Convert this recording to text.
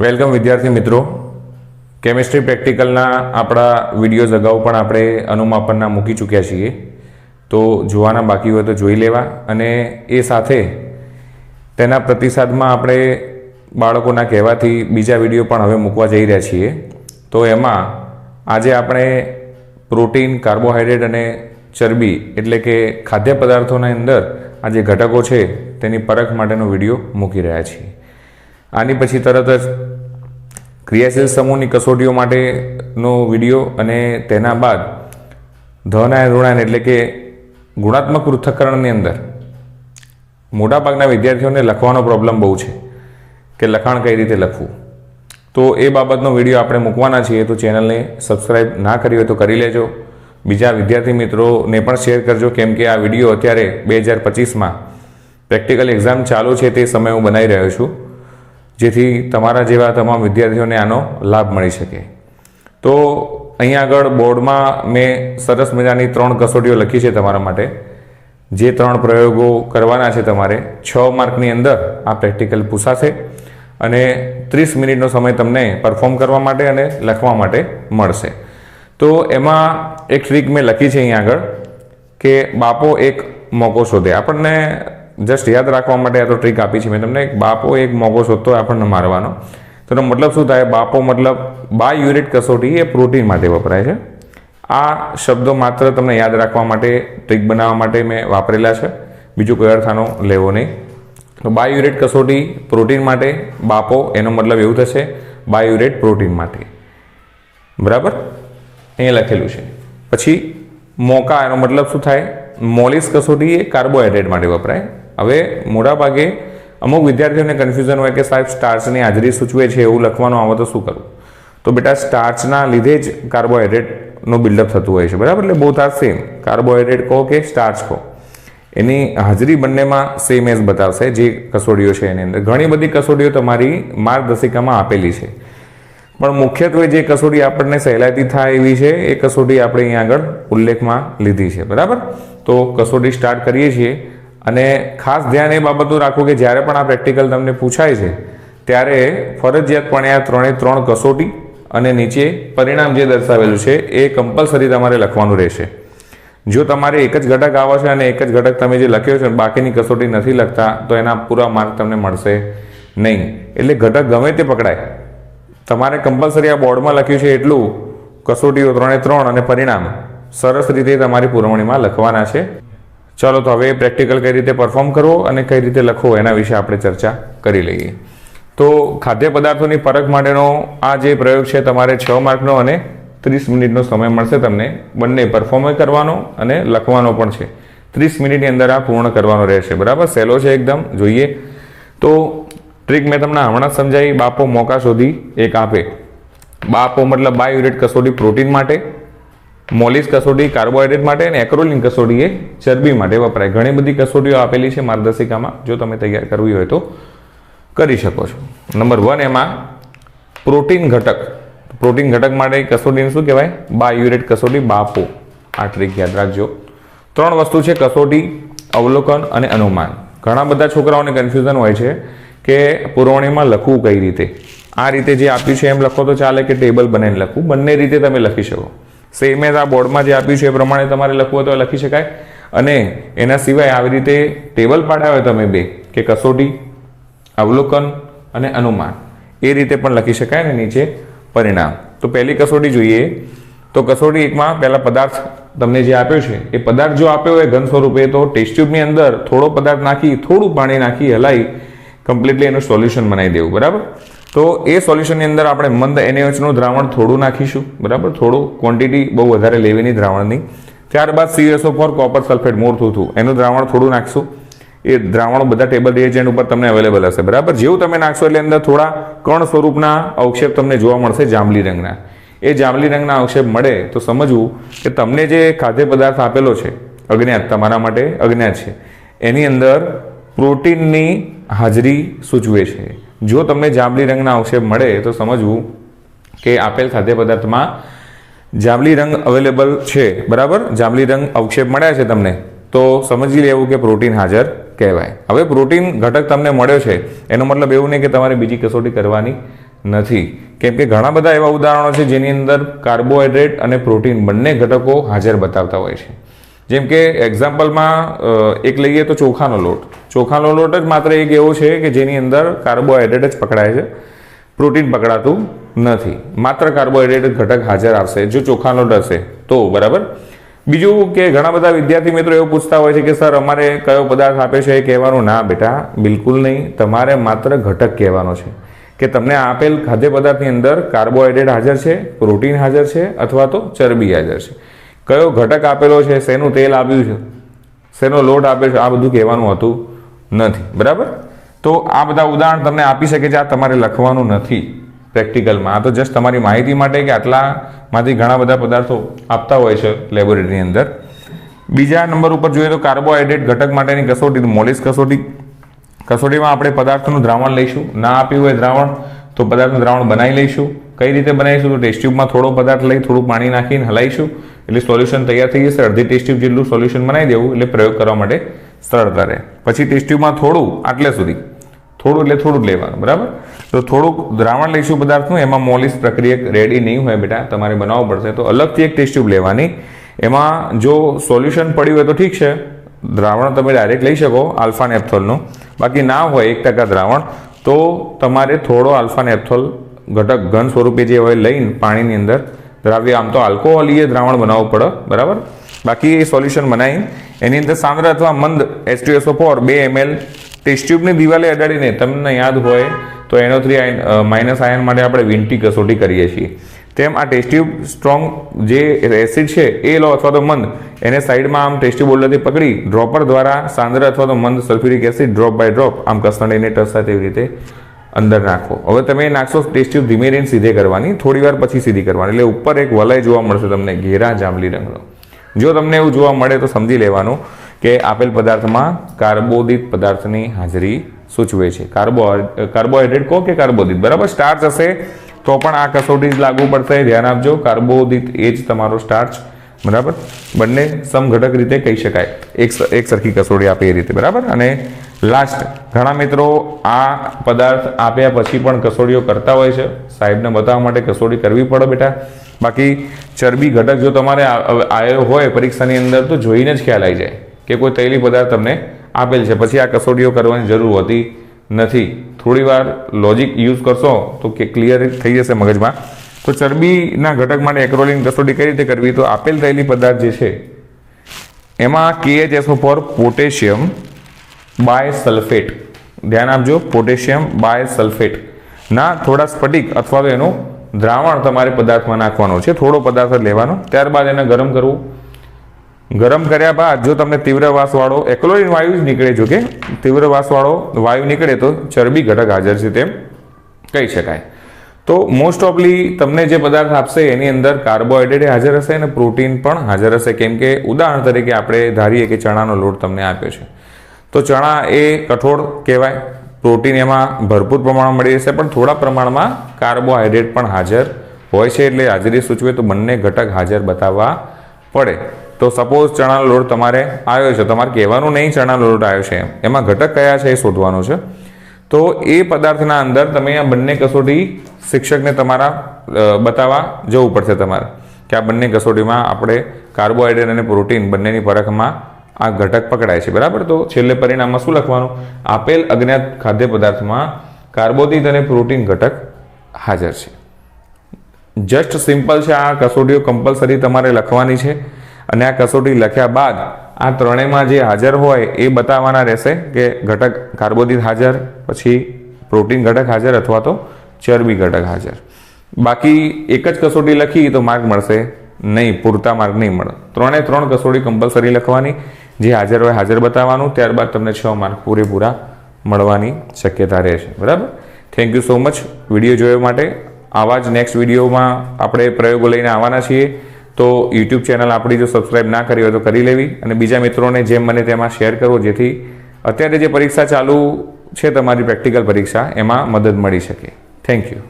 Welcome વિદ્યાર્થી મિત્રો. Chemistry પ્રેક્ટિકલના આપણા વિડીયોઝ અગાઉ પણ આપણે અનુમાપનના મૂકી ચૂક્યા છીએ. તો જોવાના બાકી હોય તો જોઈ લેવા અને એ સાથે તેના પ્રતિસાદમાં આપણે બાળકોના કહેવાથી બીજા વીડિયો પણ હવે મૂકવા જઈ રહ્યા છીએ. તો એમાં આજે આપણે પ્રોટીન કાર્બોહાઈડ્રેટ અને ચરબી એટલે કે ખાદ્ય પદાર્થોના અંદર આ જે ઘટકો છે તેની પરખ માટેનો વીડિયો મૂકી રહ્યા છીએ. આની પછી તરત જ ક્રિયાશીલ સમૂહની કસોટીઓ માટેનો વીડિયો અને તેના બાદ ધનાયન ઋણાયન એટલે કે ગુણાત્મક પૃથ્થકરણની અંદર મોટાભાગના વિદ્યાર્થીઓને લખવાનો પ્રોબ્લેમ બહુ છે કે લખાણ કઈ રીતે લખવું. તો એ બાબતનો વીડિયો આપણે મૂકવાના છીએ તો ચેનલને સબસ્ક્રાઈબ ના કરી હોય તો કરી લેજો. બીજા વિદ્યાર્થી મિત્રોને પણ શેર કરજો કેમ કે આ વીડિયો અત્યારે બે હજાર પચીસમાં પ્રેક્ટિકલ એક્ઝામ ચાલુ છે તે સમયે હું બનાવી રહ્યો છું. જેથી તમારા જેવા તમામ વિદ્યાર્થીઓને આનો લાભ મળી શકે. તો અહીંયા આગળ બોર્ડમાં મેં સરસ મજાની ત્રણ કસોટીઓ લખી છે તમારા માટે. જે ત્રણ પ્રયોગો કરવાના છે તમારે. છ માર્કની અંદર આ પ્રેક્ટિકલ પૂછાશે અને ત્રીસ મિનિટનો સમય તમને પરફોર્મ કરવા માટે અને લખવા માટે મળશે. તો એમાં એક ટ્રીક મેં લખી છે અહીંયા આગળ કે બાપો એક મોકો શોધે. આપણને જસ્ટ યાદ રાખવા માટે આ તો ટ્રીક આપી છે. મેં તમને એક બાપો એક મોગો શોધતો આપણને મારવાનો. તો એનો મતલબ શું થાય? બાપો મતલબ બાય યુનિટ કસોટી એ પ્રોટીન માટે વપરાય છે. આ શબ્દો માત્ર તમને યાદ રાખવા માટે ટ્રીક બનાવવા માટે મેં વાપરેલા છે. બીજું કોઈ અર્થ લેવો નહીં. તો બાયોરેટ કસોટી પ્રોટીન માટે, બાપો એનો મતલબ એવું થશે બાયોરેટ પ્રોટીન માટે. બરાબર? અહીંયા લખેલું છે. પછી મોકા એનો મતલબ શું થાય? મોલિસ કસોટી એ કાર્બોહાઈડ્રેટ માટે વપરાય. હવે મોટાભાગે અમુક વિદ્યાર્થીઓને કન્ફ્યુઝન હોય કે સાહેબ સ્ટાર્ચની હાજરી સૂચવે છે, એવું લખવાનું આવે તો શું કરવું તો બેટા સ્ટાર્ચના લીધે જ કાર્બોહાઈડ્રેટનું બિલ્ડઅપ થતું હોય છે, બરાબર? એટલે બોથ આર સેમ કાર્બોહાઈડ્રેટ કહો કે સ્ટાર્ચ કહો. એની હાજરી બંનેમાં સેમ એઝ બતાવશે, જે કસોટીઓ છે એની અંદર. ઘણી બધી કસોટીઓ તમારી માર્ગદર્શિકામાં આપેલી છે. પણ મુખ્યત્વે જે કસોટી આપણને સહેલાઈથી થાય એવી છે, એ કસોટી આપણે અહીંયા આગળ ઉલ્લેખમાં લીધી છે, બરાબર? તો કસોટી સ્ટાર્ટ કરીએ છીએ. અને ખાસ ધ્યાન એ બાબતનું રાખવું કે જ્યારે પણ આ પ્રેક્ટિકલ તમને પૂછાય છે, ત્યારે ફરજિયાતપણે આ ત્રણે ત્રણ કસોટી અને નીચે પરિણામ જે દર્શાવેલું છે, એ કમ્પલસરી તમારે લખવાનું રહેશે. જો તમારે એક જ ઘટક આવે છે અને એક જ ઘટક તમે જે લખ્યો છે બાકીની કસોટી નથી લખતા, તો એના પૂરા માર્ક તમને મળશે નહીં. એટલે ઘટક ગમે તે પકડાય. તમારે કમ્પલસરી આ બોર્ડમાં લખ્યું છે એટલું, કસોટીઓ ત્રણે ત્રણ અને પરિણામ. સરસ રીતે તમારી પુરવણીમાં લખવાના છે. ચાલો તો હવે પ્રેક્ટિકલ કઈ રીતે પરફોર્મ કરવો અને કઈ રીતે લખવો એના વિશે આપણે ચર્ચા કરી લઈએ. તો ખાદ્ય પદાર્થોની પરખ માટેનો આ જે પ્રયોગ છે તમારે છ માર્કનો અને ત્રીસ મિનિટનો સમય મળશે તમને બંને પરફોર્મ કરવાનો અને લખવાનો પણ છે. ત્રીસ મિનિટની અંદર આ પૂર્ણ કરવાનો રહેશે. બરાબર? સહેલો છે એકદમ. જોઈએ. તો ટ્રીક મેં તમને હમણાં સમજાવી. બાપો મોકા શોધી એક આપે. બાપો મતલબ બાયુરેટ કસોટી પ્રોટીન માટે. મોલિસ કસોટી કાર્બોહાઈડ્રેટ માટે અને એક્રોલિન કસોટી એ ચરબી માટે વપરાય. ઘણી બધી કસોટીઓ આપેલી છે માર્ગદર્શિકામાં. જો તમે તૈયાર કરવી હોય તો કરી શકો છો. નંબર વન એમાં પ્રોટીન ઘટક. પ્રોટીન ઘટક માટે કસોટીને શું કહેવાય? બાયુરેટ કસોટી, બાપો. આ ટ્રીક યાદ રાખજો. ત્રણ વસ્તુ છે કસોટી, અવલોકન અને અનુમાન. ઘણા બધા છોકરાઓને કન્ફ્યુઝન હોય છે કે પુરવણીમાં લખવું કઈ રીતે? આ રીતે જે આપ્યું છે એમ લખો તો ચાલે કે ટેબલ બનાવીને લખવું? બંને રીતે તમે લખી શકો. સેમ એઝ આ બોર્ડમાં જે આપ્યું છે, એ પ્રમાણે તમારે લખવું હોય તો લખી શકાય. અને એના સિવાય આવી રીતે ટેબલ પાડ્યા હોય તમે બે, કે કસોટી, અવલોકન અને અનુમાન. એ રીતે પણ લખી શકાય ને નીચે પરિણામ. તો પહેલી કસોટી જોઈએ. તો કસોટી એકમાં પહેલા પદાર્થ તમને જે આપ્યો છે, એ પદાર્થ જો આપ્યો હોય ઘન સ્વરૂપે, તો ટેસ્ટ ટ્યુબની અંદર થોડો પદાર્થ નાખી, થોડું પાણી નાખી હલાવી કમ્પ્લીટલી એનું સોલ્યુશન બનાવી દેવું, બરાબર? તો એ સોલ્યુશનની અંદર આપણે મંદ એનએચનું દ્રાવણ થોડું નાખીશું, બરાબર? થોડું ક્વોન્ટિટી બહુ વધારે લેવીની દ્રાવણની ત્યારબાદ સીએસઓ ફોર કોપર સલ્ફેટ મોર થતું એનું દ્રાવણ થોડું નાખશું. એ દ્રાવણો બધા ટેબલ રિએજન્ટ ઉપર તમને અવેલેબલ હશે, બરાબર? જેવું તમે નાખશો એટલે અંદર થોડા કણ સ્વરૂપના અવક્ષેપ તમને જોવા મળશે જાંબલી રંગના. એ જાંબલી રંગના અવક્ષેપ મળે તો સમજવું કે તમને જે ખાદ્ય પદાર્થ આપેલો છે, અજ્ઞાત, તમારા માટે અજ્ઞાત છે, એની અંદર પ્રોટીનની હાજરી સૂચવે છે. જો તમને જાંબલી રંગના અવક્ષેપ મળે તો સમજવું કે આપેલ ખાદ્ય પદાર્થમાં જાંબલી રંગ અવેલેબલ છે, બરાબર? જાંબલી રંગ અવક્ષેપ મળ્યા છે તમને, તો સમજી લેવું કે પ્રોટીન હાજર કહેવાય. હવે પ્રોટીન ઘટક તમને મળ્યો છે, એનો મતલબ એવું નહીં કે તમારે બીજી કસોટી કરવાની નથી. કેમ કે ઘણા બધા એવા ઉદાહરણો છે જેની અંદર કાર્બોહાઈડ્રેટ અને પ્રોટીન બંને ઘટકો હાજર બતાવતા હોય છે. જેમ કે એક્ઝામ્પલમાં એક લઈએ તો ચોખાનો લોટ. ચોખાનો લોટ જ માત્ર એક એવો છે કે જેની અંદર કાર્બોહાઈડ્રેટ જ પકડાય છે. પ્રોટીન પકડાતું નથી. માત્ર કાર્બોહાઈડ્રેટ ઘટક હાજર આવશે, જો ચોખાનો લોટ હશે તો, બરાબર? બીજું કે ઘણા બધા વિદ્યાર્થી મિત્રો એવું પૂછતા હોય છે કે, સર, અમારે કયો પદાર્થ આપે છે એ કહેવાનું ના બેટા, બિલકુલ નહીં. તમારે માત્ર ઘટક કહેવાનો છે. કે તમને આપેલ ખાદ્ય પદાર્થની અંદર કાર્બોહાઈડ્રેટ હાજર છે પ્રોટીન હાજર છે અથવા તો ચરબી હાજર છે. કયો ઘટક આપેલો છે? શેનું તેલ આપ્યું છે? શેનો લોટ આપ્યો છે? આ બધું કહેવાનું હતું નથી. બરાબર? તો આ બધા ઉદાહરણ તમને આપી શકે છે. આ તમારે લખવાનું નથી પ્રેક્ટિકલમાં. આ તો જસ્ટ તમારી માહિતી માટે કે આટલામાંથી ઘણા બધા પદાર્થો આપતા હોય છે લેબોરેટરીની અંદર. બીજા નંબર ઉપર જોઈએ તો કાર્બોહાઈડ્રેટ ઘટક માટેની કસોટી. મોલિસ કસોટી. કસોટીમાં આપણે પદાર્થનું દ્રાવણ લઈશું. ના આપ્યું હોય દ્રાવણ, તો પદાર્થનું દ્રાવણ બનાવી લઈશું. કઈ રીતે બનાવીશું? તો ટેસ્ટ ટ્યુબમાં થોડો પદાર્થ લઈ, થોડું પાણી નાખીને હલાવીશું. એટલે સોલ્યુશન તૈયાર થઈ જશે અડધી ટેસ્ટ ટ્યુબ જેટલું સોલ્યુશન બનાવી દેવું એટલે પ્રયોગ કરવા માટે સરળતા રહે. પછી ટેસ્ટ ટ્યુબમાં થોડું, આટલે સુધી. થોડું એટલે થોડું જ લેવાનું, બરાબર? તો થોડુંક દ્રાવણ લઈશું પદાર્થનું, એમાં મોલિસ પ્રક્રિયા રેડી નહીં હોય બેટા, તમારે બનાવવું પડશે. તો અલગથી એક ટેસ્ટ ટ્યુબ લેવાની. એમાં જો સોલ્યુશન પડ્યું હોય તો ઠીક છે. દ્રાવણ તમે ડાયરેક્ટ લઈ શકો આલ્ફા નેપ્થોલનું બાકી ના હોય એક ટકા દ્રાવણ, તો તમારે થોડો આલ્ફા નેપ્થોલ ઘટક ઘન સ્વરૂપે જે હોય લઈને પાણીની અંદર દ્રાવ્ય, આમ તો આલ્કોહોલીય દ્રાવણ બનાવવું પડે, બરાબર? બાકી એ સોલ્યુશન બનાવી એની અંદર સાંદ્ર અથવા મંદ એચ ટુ એસો ફોર બે એમએલ ટેસ્ટ ટ્યુબની દિવાલે અડાડીને, તમને યાદ હોય તો એનો થ્રી માઇનસ આયન માટે આપણે વિન્ટી કસોટી કરીએ છીએ. તેમ આ ટેસ્ટ ટ્યુબ સ્ટ્રોંગ જે એસિડ છે, એ લો અથવા તો મંદ, એને સાઈડમાં આમ ટેસ્ટ ટ્યુબ હોલ્ડરથી પકડી ડ્રોપર દ્વારા સાંદ્ર અથવા તો મંદ sulphuric acid drop by drop આમ કસરડીને ટચ સાથે એવી રીતે અંદર નાખો. હવે તમે નાખશો ટેસ્ટ ટ્યુબ ધીમે રહીને સીધે કરવાની, થોડી વાર પછી સીધી કરવાની. એટલે ઉપર એક વલય જોવા મળશે તમને, ઘેરા જાંબલી રંગનો. જો તમને એવું જોવા મળે તો સમજી લેવાનું કે આપેલ પદાર્થમાં કાર્બોદિત પદાર્થની હાજરી સૂચવે છે. કાર્બો, કાર્બોહાઈડ્રેટ કહો કે કાર્બોદિત? બરાબર? સ્ટાર્ચ હશે તો પણ આ કસોટી જ લાગુ પડશે. ધ્યાન આપજો, કાર્બોદિત એ જ તમારો સ્ટાર્ચ બરાબર? બંને સમઘટક રીતે કહી શકાય. એક એક સરખી કસોટી આપે એ રીતે. બરાબર? અને લાસ્ટ ઘણા મિત્રો આ પદાર્થ આપ્યા પછી પણ કસોટીઓ કરતા હોય છે. સાહેબને બતાવવા માટે કસોટી કરવી પડે બેટા. બાકી ચરબી ઘટક જો તમારે આવ્યો હોય પરીક્ષાની અંદર તો જોઈને જ ખ્યાલ આવી જાય કે કોઈ તૈલી પદાર્થ તમને આપેલ છે. પછી આ કસોટીઓ કરવાની જરૂર હોતી નથી. થોડી વાર લોજિક યુઝ કરશો તો કે ક્લિયર થઈ જશે મગજમાં. તો ચરબીના ઘટક માટે એક્રોલિન કસોટી કઈ રીતે કરવી? તો આપેલ થયેલી પદાર્થ જે છે, એમાં KHSO four potassium bisulphate ધ્યાન આપજો, પોટેશિયમ બાય સલ્ફેટ ના, થોડા સ્ફટિક અથવા તો એનું દ્રાવણ તમારે પદાર્થમાં નાખવાનું છે, થોડો પદાર્થ લેવાનો. ત્યારબાદ એને ગરમ કરવું. ગરમ કર્યા બાદ જો તમને તીવ્ર વાસવાળો એક્લોરિન વાયુ જ નીકળે જો કે તીવ્ર વાસવાળો વાયુ નીકળે તો ચરબી ઘટક હાજર છે તેમ કહી શકાય. તો મોસ્ટ ઓફલી તમને જે પદાર્થ આપશે, એની અંદર કાર્બોહાઈડ્રેટ હાજર હશે અને પ્રોટીન પણ હાજર હશે. કેમ કે ઉદાહરણ તરીકે આપણે ધારીએ કે ચણાનો લોટ તમને આપ્યો છે. તો ચણા એ કઠોળ કહેવાય. પ્રોટીન એમાં ભરપૂર પ્રમાણમાં મળી રહેશે, પણ થોડા પ્રમાણમાં કાર્બોહાઈડ્રેટ પણ હાજર હોય છે, એટલે હાજરી સૂચવે તો બંને ઘટક હાજર બતાવવા પડે. તો સપોઝ ચણાનો લોટ તમારે આવ્યો છે, તમારે કહેવાનું નહીં ચણાનો લોટ આવ્યો છે એમ. ઘટક કયા છે એ શોધવાનું છે. તો એ પદાર્થના અંદર તમે આ બંને કસોટી શિક્ષકને તમારા બતાવવા જવું પડશે તમારે. કે આ બંને કસોટીમાં આપણે કાર્બોહાઈડ્રેટ અને પ્રોટીન બંનેની પરખમાં આ ઘટક પકડાય છે, બરાબર? તો છેલ્લે પરિણામમાં શું લખવાનું? આપેલ અજ્ઞાત ખાદ્ય પદાર્થમાં કાર્બોદિત અને પ્રોટીન ઘટક હાજર છે. જસ્ટ સિમ્પલ છે, આ કસોટીઓ કમ્પલસરી તમારે લખવાની છે અને આ કસોટી લખ્યા બાદ આ ત્રણેયમાં જે હાજર હોય એ બતાવવાના રહેશે કે ઘટક કાર્બોદિત હાજર, પછી પ્રોટીન ઘટક હાજર અથવા તો ચરબી ઘટક હાજર. બાકી એક જ કસોટી લખી તો માર્ક મળશે નહીં, પૂરતા માર્ક નહીં મળે. ત્રણે ત્રણ કસોટી કમ્પલસરી લખવાની. જે હાજર હોય, હાજર બતાવવાનું, ત્યારબાદ તમને છ માર્ક પૂરેપૂરા મળવાની શક્યતા રહેશે બરાબર? Thank you so much video જોવા માટે આવા જ નેક્સ્ટ વિડીયોમાં આપણે પ્રયોગો લઈને આવવાના છીએ. તો યુટ્યુબ ચેનલ આપણી જો સબસ્ક્રાઇબ ના કરી હોય તો કરી લેવી અને બીજા મિત્રોને જેમ મને તેમાં શેર કરવો, જેથી અત્યારે જે પરીક્ષા ચાલુ છે, તમારી પ્રેક્ટિકલ પરીક્ષા, એમાં મદદ મળી શકે. Thank you